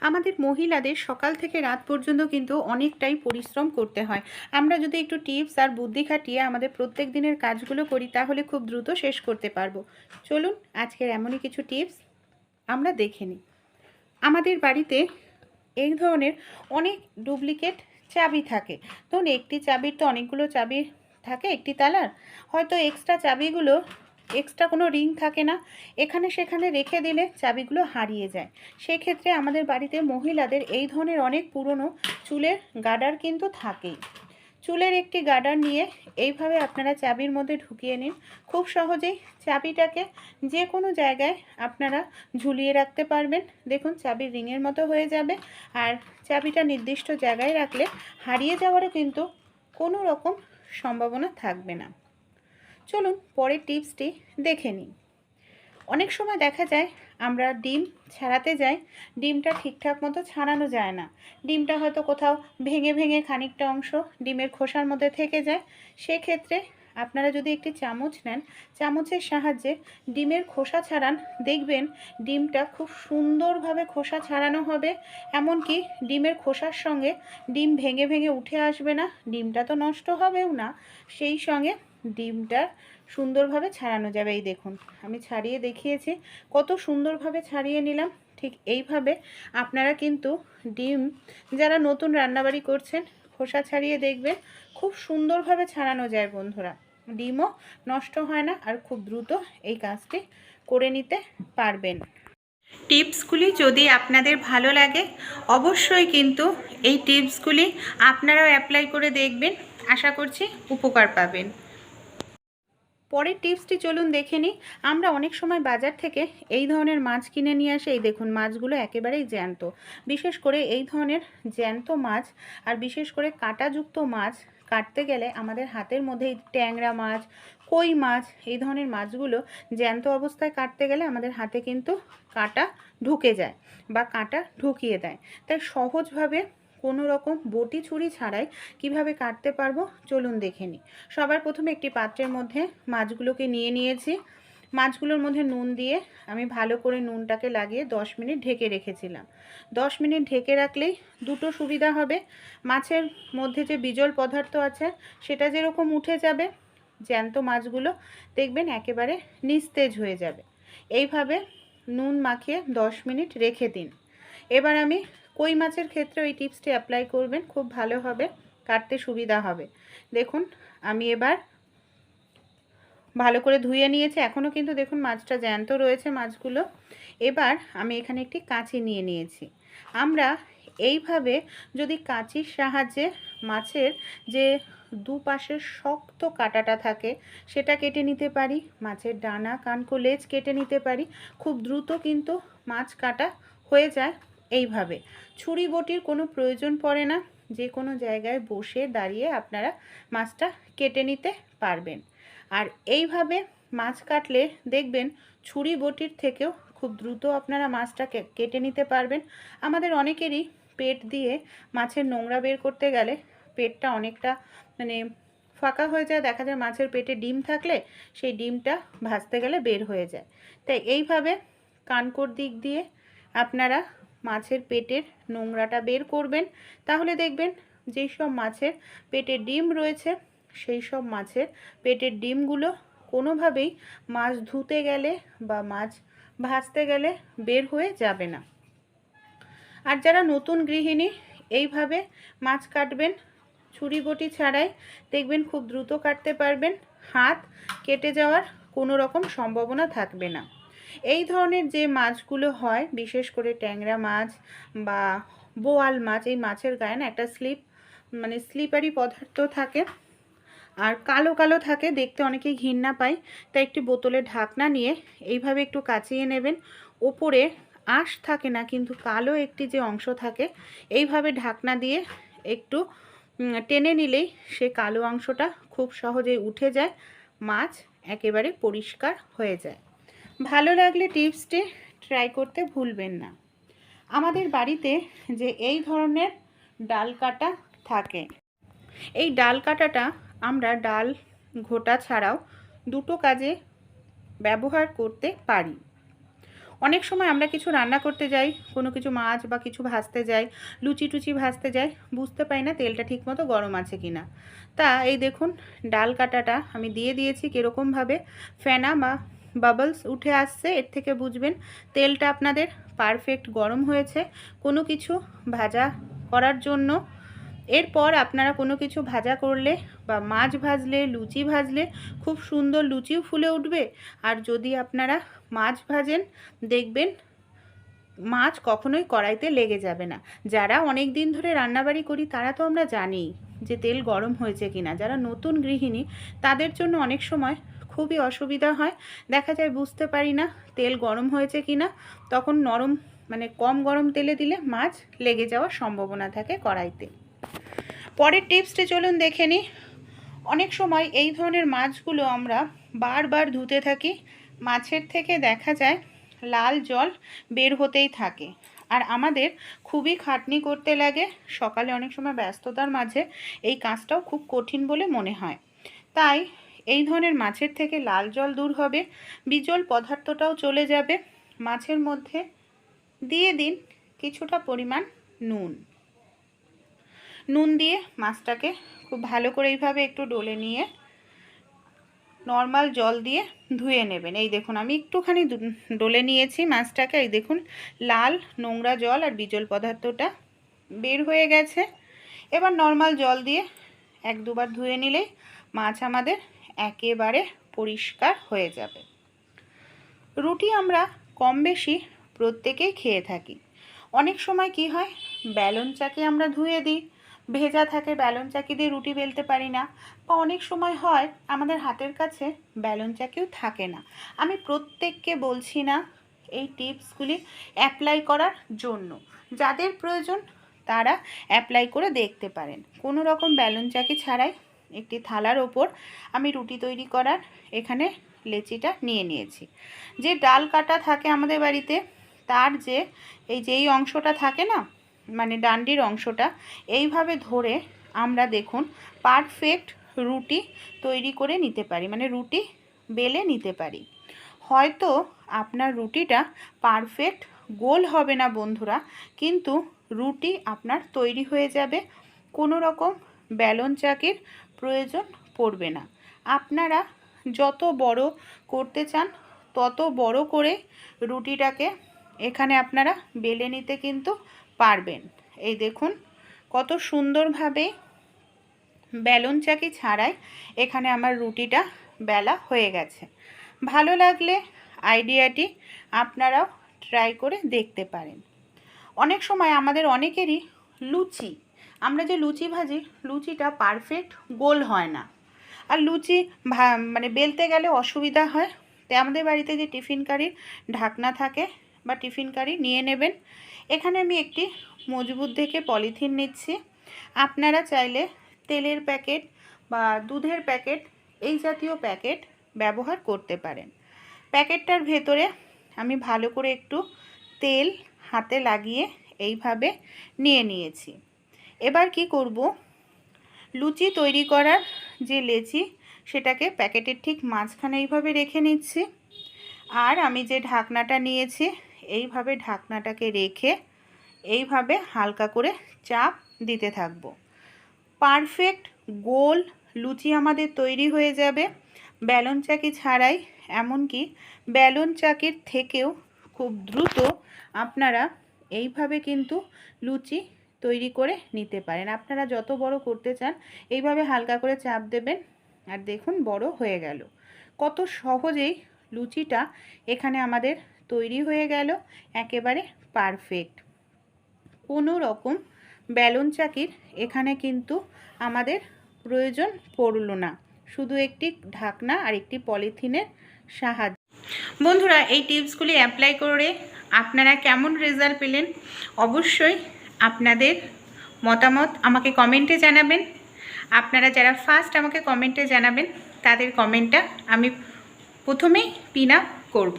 আমাদের মহিলাদের সকাল থেকে রাত পর্যন্ত কিন্তু অনেকটাই পরিশ্রম করতে হয়। আমরা যদি একটু টিপস আর বুদ্ধি খাটিয়ে আমাদের প্রত্যেক দিনের কাজগুলো করি, তাহলে খুব দ্রুত শেষ করতে পারব। চলুন, আজকের এমনই কিছু টিপস আমরা দেখে নিই। আমাদের বাড়িতে এই ধরনের অনেক ডুপ্লিকেট চাবি থাকে। ধরুন, একটি চাবির তো অনেকগুলো চাবি থাকে, একটি তালার। হয়তো এক্সট্রা চাবিগুলো এক্সট্রা কোনো রিং থাকে না। এখানে সেখানে রেখে দিলে চাবিগুলো হারিয়ে যায়। সেক্ষেত্রে আমাদের বাড়িতে মহিলাদের এই ধরনের অনেক পুরনো চুলের গার্ডার কিন্তু থাকেই। চুলের একটি গার্ডার নিয়ে এইভাবে আপনারা চাবির মধ্যে ঢুকিয়ে নিন। খুব সহজেই চাবিটাকে যে কোনো জায়গায় আপনারা ঝুলিয়ে রাখতে পারবেন। দেখুন, চাবির রিংয়ের মতো হয়ে যাবে। আর চাবিটা নির্দিষ্ট জায়গায় রাখলে হারিয়ে যাওয়ারও কিন্তু কোনো রকম সম্ভাবনা থাকবে না। চলুন পরের টিপসটি দেখে নিই। অনেক সময় দেখা যায় আমরা ডিম ছাড়াতে যাই, ডিমটা ঠিকঠাক মতো ছাড়ানো যায় না। ডিমটা হয়তো কোথাও ভেঙে ভেঙে খানিকটা অংশ ডিমের খোসার মধ্যে থেকে যায়। সেক্ষেত্রে আপনারা যদি একটি চামচ নেন, চামচের সাহায্যে ডিমের খোসা ছাড়ান, দেখবেন ডিমটা খুব সুন্দরভাবে খোসা ছাড়ানো হবে। এমনকি ডিমের খোসার সঙ্গে ডিম ভেঙে ভেঙে উঠে আসবে না, ডিমটা তো নষ্ট হবেও না। সেই সঙ্গে ডিমটা সুন্দরভাবে ছাড়ানো যাবে। এই দেখুন, আমি ছাড়িয়ে দেখিয়েছি, কত সুন্দরভাবে ছাড়িয়ে নিলাম। ঠিক এইভাবে আপনারা কিন্তু ডিম, যারা নতুন রান্নাবাড়ি করছেন, খোসা ছাড়িয়ে দেখবেন, খুব সুন্দরভাবে ছাড়ানো যায় বন্ধুরা। ডিমও নষ্ট হয় না আর খুব দ্রুত এই কাজটি করে নিতে পারবেন। টিপসগুলি যদি আপনাদের ভালো লাগে, অবশ্যই কিন্তু এই টিপসগুলি আপনারাও অ্যাপ্লাই করে দেখবেন। আশা করছি উপকার পাবেন। পরের টিপসটি চলুন দেখে নিই। আমরা অনেক সময় বাজার থেকে এই ধরনের মাছ কিনে নিয়ে আসি। এই দেখুন, মাছগুলো একেবারেই জ্যান্ত। বিশেষ করে এই ধরনের জ্যান্ত মাছ আর বিশেষ করে কাঁটাযুক্ত মাছ কাটতে গেলে আমাদের হাতের মধ্যে ট্যাংরা মাছ, কই মাছ, এই ধরনের মাছগুলো জ্যান্ত অবস্থায় কাটতে গেলে আমাদের হাতে কিন্তু কাঁটা ঢুকে যায় বা কাঁটা ঢুকিয়ে দেয়। তাই সহজভাবে কোনো রকম বটি ছুরি ছাড়াই কীভাবে কাটতে পারব চলুন দেখে নিই। সবার প্রথমে একটি পাত্রের মধ্যে মাছগুলোকে নিয়ে নিয়েছি। মাছগুলোর মধ্যে নুন দিয়ে আমি ভালো করে নুনটাকে লাগিয়ে দশ মিনিট ঢেকে রেখেছিলাম। দশ মিনিট ঢেকে রাখলেই দুটো সুবিধা হবে। মাছের মধ্যে যে বিজল পদার্থ আছে, সেটা যেরকম উঠে যাবে, জ্যান্ত মাছগুলো দেখবেন একেবারে নিস্তেজ হয়ে যাবে। এইভাবে নুন মাখিয়ে দশ মিনিট রেখে দিন। এবার আমি কই মাছের ক্ষেত্রে ওই টিপসটি অ্যাপ্লাই করবেন, খুব ভালো হবে, কাটতে সুবিধা হবে। দেখুন, আমি এবার ভালো করে ধুয়ে নিয়েছি এখনও কিন্তু দেখুন মাছটা জ্যান্ত রয়েছে মাছগুলো। এবার আমি এখানে একটি কাঁচি নিয়ে নিয়েছি। আমরা এইভাবে যদি কাঁচির সাহায্যে মাছের যে দুপাশের শক্ত কাটাটা থাকে, সেটা কেটে নিতে পারি, মাছের ডানা কানকো লেজ কেটে নিতে পারি, খুব দ্রুত কিন্তু মাছ কাটা হয়ে যায়। এইভাবে। ছুরি বটির কোনো প্রয়োজন পড়ে না। যে কোনো জায়গায় বসে দাঁড়িয়ে আপনারা মাছটা কেটে নিতে পারবেন। আর এইভাবে মাছ কাটলে দেখবেন ছুরি বটির থেকেও খুব দ্রুত আপনারা মাছটা কেটে নিতে পারবেন। আমাদের অনেকেরই পেট দিয়ে মাছের নোংরা বের করতে গেলে পেটটা অনেকটা মানে ফাঁকা হয়ে যায়। দেখা যায় মাছের পেটে ডিম থাকলে সেই ডিমটা ভাজতে গেলে বের হয়ে যায়। তাই এইভাবে কানকোর দিক দিয়ে আপনারা মাছের পেটের নোংরাটা বের করবেন। তাহলে দেখবেন যেই সব মাছের পেটে ডিম রয়েছে, সেই সব মাছের পেটের ডিমগুলো কোনোভাবেই মাছ ধুতে গেলে বা মাছ ভাজতে গেলে বের হয়ে যাবে না। আর যারা নতুন গৃহিণী, এইভাবে মাছ কাটবেন, ছুরি বটি ছাড়াই দেখবেন খুব দ্রুত কাটতে পারবেন, হাত কেটে যাওয়ার কোনো রকম সম্ভাবনা থাকবে না। এই ধরনের যে মাছগুলো হয়, বিশেষ করে ট্যাংরা মাছ বা বোয়াল মাছ, এই মাছের গায়ে না একটা স্লিপ মানে স্লিপারি পদার্থ থাকে আর কালো কালো থাকে, দেখতে অনেকেই ঘৃণা পায়। তাই একটি বোতলে ঢাকনা নিয়ে এইভাবে একটু কাচিয়ে নেবেন। ওপরে আঁশ থাকে না, কিন্তু কালো একটি যে অংশ থাকে, এইভাবে ঢাকনা দিয়ে একটু টেনে নিলেই সে কালো অংশটা খুব সহজেই উঠে যায়, মাছ একেবারে পরিষ্কার হয়ে যায়। ভালো লাগলে টিপসটি ট্রাই করতে ভুলবেন না। আমাদের বাড়িতে যে এই ধরনের ডাল কাটা থাকে, এই ডাল কাটাটা আমরা ডাল ঘোটা ছাড়াও দুটো কাজে ব্যবহার করতে পারি। অনেক সময় আমরা কিছু রান্না করতে যাই, কোনো কিছু মাছ বা কিছু ভাজতে যাই, লুচি টুচি ভাজতে যাই, বুঝতে পারি না তেলটা ঠিকমতো গরম আছে কি না। তা এই দেখুন, ডাল কাটাটা আমি দিয়ে দিয়েছি কীরকমভাবে ফেনা বা বাবলস উঠে আসছে, এর থেকে বুঝবেন তেলটা আপনাদের পারফেক্ট গরম হয়েছে। কোনো কিছু ভাজা করার জন্য এরপর আপনারা কোনো কিছু ভাজা করলে বা মাছ ভাজলে, লুচি ভাজলে খুব সুন্দর লুচিও ফুলে উঠবে। আর যদি আপনারা মাছ ভাজেন, দেখবেন মাছ কখনোই কড়াইতে লেগে যাবে না। যারা অনেক দিন ধরে রান্নাবাড়ি করি, তারা তো আমরা জানি যে তেল গরম হয়েছে কিনা। যারা নতুন গৃহিণী, তাদের জন্য অনেক সময় খুবই অসুবিধা হয়। দেখা যায় বুঝতে পারি না তেল গরম হয়েছে কি না তখন নরম মানে কম গরম তেলে দিলে মাছ লেগে যাওয়ার সম্ভাবনা থাকে কড়াইতে। পরের টিপসটি চলুন দেখে নিই। অনেক সময় এই ধরনের মাছগুলো আমরা বারবার ধুতে থাকি। মাছের থেকে দেখা যায় লাল জল বের হতেই থাকে। আর আমাদের খুবই খাটনি করতে লাগে। সকালে অনেক সময় ব্যস্ততার মাঝে এই কাজটাও খুব কঠিন বলে মনে হয়। তাই এই ধরনের মাছের থেকে লাল জল দূর হবে, বিজল পদার্থটাও চলে যাবে। মাছের মধ্যে দিয়ে দিন কিছুটা পরিমাণ নুন। নুন দিয়ে মাছটাকে খুব ভালো করে এইভাবে একটু ডলে নিয়ে নর্মাল জল দিয়ে ধুয়ে নেবেন। এই দেখুন, আমি একটুখানি ডলে নিয়েছি মাছটাকে। এই দেখুন, লাল নোংরা জল আর বিজল পদার্থটা বের হয়ে গেছে। এবার নর্মাল জল দিয়ে এক দুবার ধুয়ে নিলেই মাছ আমাদের একেবারে পরিষ্কার হয়ে যাবে। রুটি আমরা কম বেশি প্রত্যেকেই খেয়ে থাকি। অনেক সময় কি হয়, ব্যালন চাকে আমরা ধুয়ে দিই, ভেজা থাকে ব্যালন চাকি দিয়ে রুটি বেলতে পারি না বা অনেক সময় হয়, আমাদের হাতের কাছে ব্যালন চাকিও থাকে না। আমি প্রত্যেককে বলছি না এই টিপসগুলি অ্যাপ্লাই করার জন্য। যাদের প্রয়োজন তারা অ্যাপ্লাই করে দেখতে পারেন। কোনো রকম ব্যালন চাকি ছাড়াই একটি থালার ওপর আমি রুটি তৈরি করার এখানে লেচিটা নিয়ে নিয়েছি। যে ডাল কাটা থাকে আমাদের বাড়িতে, তার যে এই যে এই অংশটা থাকে না মানে ডান্ডির অংশটা, এইভাবে ধরে আমরা দেখুন পারফেক্ট রুটি তৈরি করে নিতে পারি মানে রুটি বেলে নিতে পারি। হয়তো আপনার রুটিটা পারফেক্ট গোল হবে না বন্ধুরা, কিন্তু রুটি আপনার তৈরি হয়ে যাবে। কোনো রকম ব্যালন চাকির প্রয়োজন পড়বে না। আপনারা যত বড় করতে চান, তত বড় করে রুটিটাকে এখানে আপনারা বেলে নিতে কিন্তু পারবেন। এই দেখুন, কত সুন্দরভাবে বেলুন চাকি ছাড়াই এখানে আমার রুটিটা বেলা হয়ে গেছে। ভালো লাগলে আইডিয়াটি আপনারাও ট্রাই করে দেখতে পারেন। অনেক সময় আমাদের অনেকেরই লুচি আমরা যে লুচি ভাজি, লুচিটা পারফেক্ট গোল হয় না। আর লুচি মানে বেলতে গেলে অসুবিধা হয়। তাই আমাদের বাড়িতে যে টিফিন কারির ঢাকনা থাকে বা টিফিন কারি নিয়ে নেবেন। এখানে আমি একটি মজবুত দেখে পলিথিন নিচ্ছি। আপনারা চাইলে তেলের প্যাকেট বা দুধের প্যাকেট এই জাতীয় প্যাকেট ব্যবহার করতে পারেন। প্যাকেটটার ভেতরে আমি ভালো করে একটু তেল হাতে লাগিয়ে এইভাবে নিয়ে নিয়েছি। এবার কি করব? লুচি তৈরি করার যে লেচি, সেটাকে প্যাকেটের ঠিক মাঝখানে এইভাবে রেখে নিচ্ছি। আর আমি যে ঢাকনাটা নিয়েছি, এইভাবে ঢাকনাটাকে রেখে এইভাবে হালকা করে চাপ দিতে থাকব। পারফেক্ট গোল লুচি আমাদের তৈরি হয়ে যাবে। ব্যালন চাকি ছাড়াই, এমনকি ব্যালন চাকির থেকেও খুব দ্রুত আপনারা এইভাবে কিন্তু লুচি তৈরি করে নিতে পারেন। আপনারা যত বড় করতে চান, এইভাবে হালকা করে চাপ দেবেন আর দেখুন বড় হয়ে গেল। কত সহজেই লুচিটা এখানে আমাদের তৈরি হয়ে গেল, একেবারে পারফেক্ট কোনো রকম ব্যালন চাকির এখানে কিন্তু আমাদের প্রয়োজন পড়ল না। শুধু একটি ঢাকনা আর একটি পলিথিনের সাহায্য। বন্ধুরা, এই টিপসগুলি অ্যাপ্লাই করে আপনারা কেমন রেজাল্ট পেলেন? অবশ্যই আপনাদের মতামত আমাকে কমেন্টে জানাবেন। আপনারা যারা ফার্স্ট আমাকে কমেন্টে জানাবেন, তাদের কমেন্টটা আমি প্রথমেই পিন আপ করব।